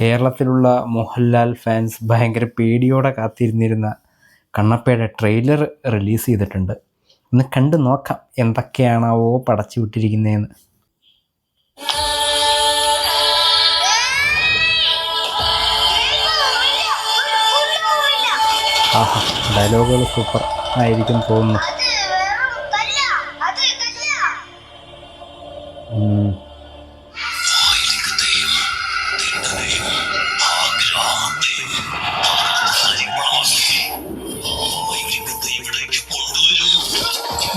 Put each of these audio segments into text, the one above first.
കേരളത്തിലുള്ള മോഹൻലാൽ ഫാൻസ് ഭയങ്കര പേടിയോടെ കാത്തിരുന്നിരുന്ന കണ്ണപ്പയുടെ ട്രെയിലർ റിലീസ് ചെയ്തിട്ടുണ്ട്. ഒന്ന് കണ്ടു നോക്കാം എന്തൊക്കെയാണാവോ പടച്ചു വിട്ടിരിക്കുന്നതെന്ന് ആഹാ ഡയലോഗുകൾ സൂപ്പർ ആയിരിക്കും തോന്നുന്നു.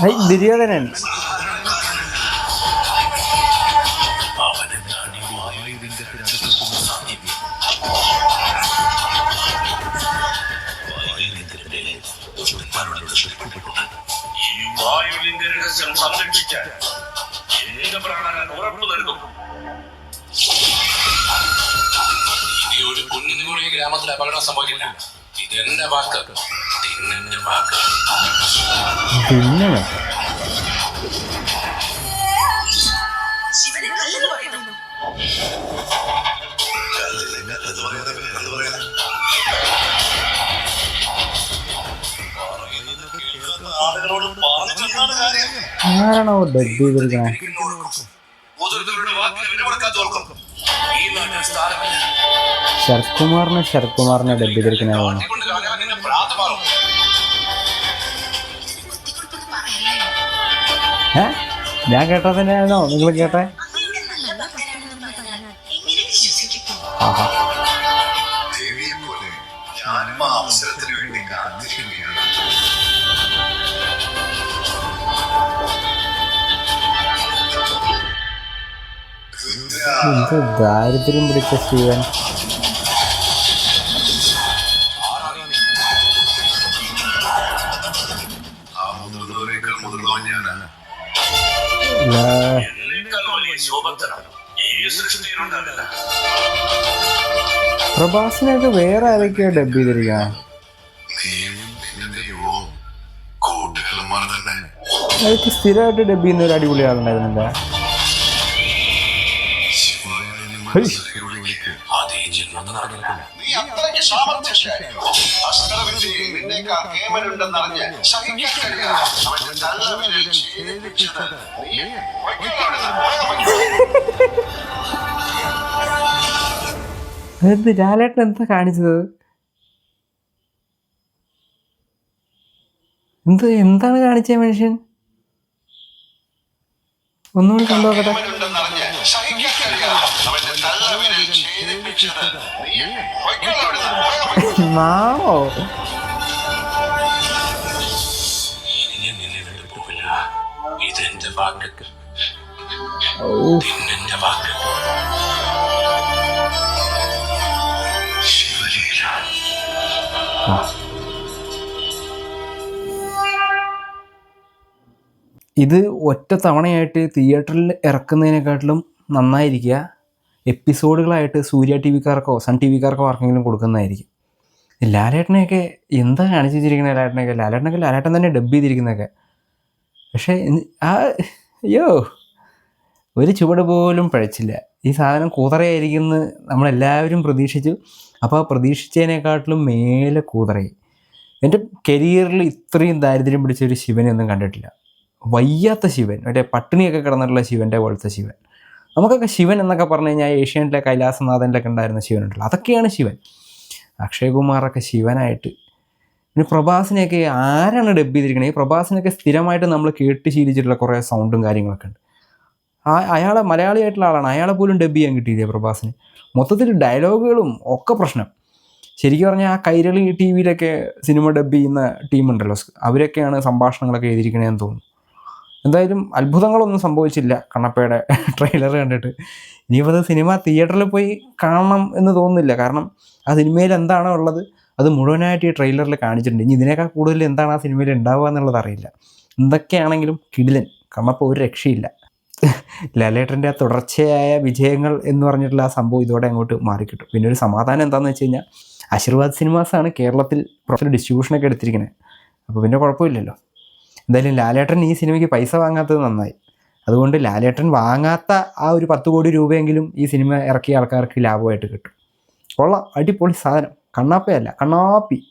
ദുര്യോധനൻ. വായുവിന്റെ രഹസ്യം സംരക്ഷിക്കാൻ എന്റെ പ്രാണൻ ഗ്രാമത്തിൽ അപകടം സംഭവിക്കുന്നു ഇതെന്റെ വാക്ക്. വാക്ക്. പിന്നെ ആരാണോ ഡബ് ചെയ്തിരിക്കണേ ശരത്കുമാറിനെ ശരത്കുമാറിനെ ഡബ് തോൽക്കും ഏ? ഞാൻ കേട്ടാ തന്നെയാണോ നിങ്ങൾ കേട്ടെ? ആഹാ. എന്ത് ദാരിദ്ര്യം പിടിച്ച ശിവൻ പ്രഭാസിനൊക്കെ വേറെ ആരൊക്കെയാ ഡബ് ചെയ്തിരിക്ക സ്ഥിരമായിട്ട് ഡബ് ചെയ്യുന്ന ഒരു അടിപൊളി ആളുണ്ടായിരുന്നില്ല? നീ അത്രയ്ക്ക് സാമർത്ഥ്യശാലിയോ? അസ്ത്രവിദ്യയിൽ നിന്നേക്കാൾ കേമനുണ്ടെന്നറിഞ്ഞ് സഹിക്കാൻ കഴിയില്ല. അവന്റെ തള്ളവിരൽ ഛേദിച്ചത് നീ വയ്ക്കലാണ്. അതെന്ത് ലാലേട്ടൻ എന്താ കാണിച്ചത് എന്ത് എന്താണ് കാണിച്ചത് മനുഷ്യൻ ഒന്നുകൂടി കണ്ടോക്കട്ടെ കേമനുണ്ടെന്നറിഞ്ഞ് ആ. ഇത് ഒറ്റ തവണയായിട്ട് തിയേറ്ററിൽ ഇറക്കുന്നതിനെക്കാട്ടിലും നന്നായിരിക്കുക എപ്പിസോഡുകളായിട്ട് സൂര്യ ടി വിക്കാർക്കോ സൺ ടി വിക്കാർക്കോ ആർക്കെങ്കിലും കൊടുക്കുന്നതായിരിക്കും. ലാലേട്ടനെയൊക്കെ എന്താ കാണിച്ചു വെച്ചിരിക്കുന്നത് ലാലേട്ടനൊക്കെ? ലാലേട്ടനൊക്കെ ലാലേട്ടൻ തന്നെ ഡബ് ചെയ്തിരിക്കുന്നതൊക്കെ. പക്ഷേ ആ അയ്യോ ഒരു ചുവട് പോലും പഴച്ചില്ല. ഈ സാധനം കൂതറയായിരിക്കുമെന്ന് നമ്മളെല്ലാവരും പ്രതീക്ഷിച്ചു. അപ്പോൾ ആ പ്രതീക്ഷിച്ചതിനെക്കാട്ടിലും മേലെ കൂതറയായി. എന്റെ കരിയറിൽ ഇത്രയും ദാരിദ്ര്യം പിടിച്ച ഒരു ശിവനെ ഒന്നും കണ്ടിട്ടില്ല. വയ്യാത്ത ശിവൻ. മറ്റേ പട്ടിണിയൊക്കെ കിടന്നിട്ടുള്ള ശിവന്റെ പോലത്തെ ശിവൻ. നമുക്കൊക്കെ ശിവൻ എന്നൊക്കെ പറഞ്ഞു കഴിഞ്ഞാൽ ഏഷ്യനിലെ കൈലാസനാഥനിലൊക്കെ ഉണ്ടായിരുന്ന ശിവൻ ഉണ്ടല്ലോ അതൊക്കെയാണ് ശിവൻ. അക്ഷയകുമാറൊക്കെ ശിവനായിട്ട്. പിന്നെ പ്രഭാസിനെയൊക്കെ ആരാണ് ഡബ് ചെയ്തിരിക്കുന്നത് ഈ പ്രഭാസിനൊക്കെ സ്ഥിരമായിട്ട് നമ്മൾ കേട്ട് ശീലിച്ചിട്ടുള്ള കുറേ സൗണ്ടും കാര്യങ്ങളൊക്കെ ഉണ്ട്. ആ അയാളെ മലയാളിയായിട്ടുള്ള ആളാണ്. അയാളെ പോലും ഡബ് ചെയ്യാൻ കിട്ടിയില്ലേ പ്രഭാസിന്? മൊത്തത്തിൽ ഡയലോഗുകളും ഒക്കെ പ്രശ്നം. ശരിക്കും പറഞ്ഞാൽ ആ കൈരളി ടി വിയിലൊക്കെ സിനിമ ഡബ് ചെയ്യുന്ന ടീമുണ്ടല്ലോ അവരൊക്കെയാണ് സംഭാഷണങ്ങളൊക്കെ എഴുതിയിരിക്കണേന്ന് തോന്നുന്നു. എന്തായാലും അത്ഭുതങ്ങളൊന്നും സംഭവിച്ചില്ല കണ്ണപ്പയുടെ ട്രെയിലർ കണ്ടിട്ട്. ഇനിയിപ്പോൾ അത് സിനിമ തിയേറ്ററിൽ പോയി കാണണം എന്ന് തോന്നുന്നില്ല. കാരണം ആ സിനിമയിൽ എന്താണോ ഉള്ളത് അത് മുഴുവനായിട്ട് ഈ ട്രെയിലറിൽ കാണിച്ചിട്ടുണ്ട്. ഇനി ഇതിനേക്കാൾ കൂടുതൽ എന്താണ് ആ സിനിമയിൽ ഉണ്ടാവുക എന്നുള്ളത് അറിയില്ല. എന്തൊക്കെയാണെങ്കിലും കിടിലൻ. കണ്ണപ്പ ഒരു രക്ഷയില്ല. ലാലേട്ടന്റെ ആ തുടർച്ചയായ വിജയങ്ങൾ എന്ന് പറഞ്ഞിട്ടുള്ള ആ സംഭവം ഇതോടെ അങ്ങോട്ട് മാറിക്കിട്ടും. പിന്നെ ഒരു സമാധാനം എന്താണെന്ന് വെച്ച് കഴിഞ്ഞാൽ ആശീർവാദ് സിനിമാസാണ് കേരളത്തിൽ പ്രൊഫഷണൽ ഡിസ്ട്രിബ്യൂഷനൊക്കെ എടുത്തിരിക്കുന്നത് അപ്പോൾ പിന്നെ കുഴപ്പമില്ലല്ലോ. എന്തായാലും ലാലേട്ടൻ ഈ സിനിമയ്ക്ക് പൈസ വാങ്ങാത്തത് നന്നായി. അതുകൊണ്ട് ലാലേട്ടൻ വാങ്ങാത്ത ആ ഒരു പത്ത് കോടി രൂപയെങ്കിലും ഈ സിനിമ ഇറക്കിയ ആൾക്കാർക്ക് ലാഭമായിട്ട് കിട്ടും. കൊള്ളാം. അടിപൊളി സാധനം. കണ്ണാപ്പയല്ല കണ്ണാപ്പി.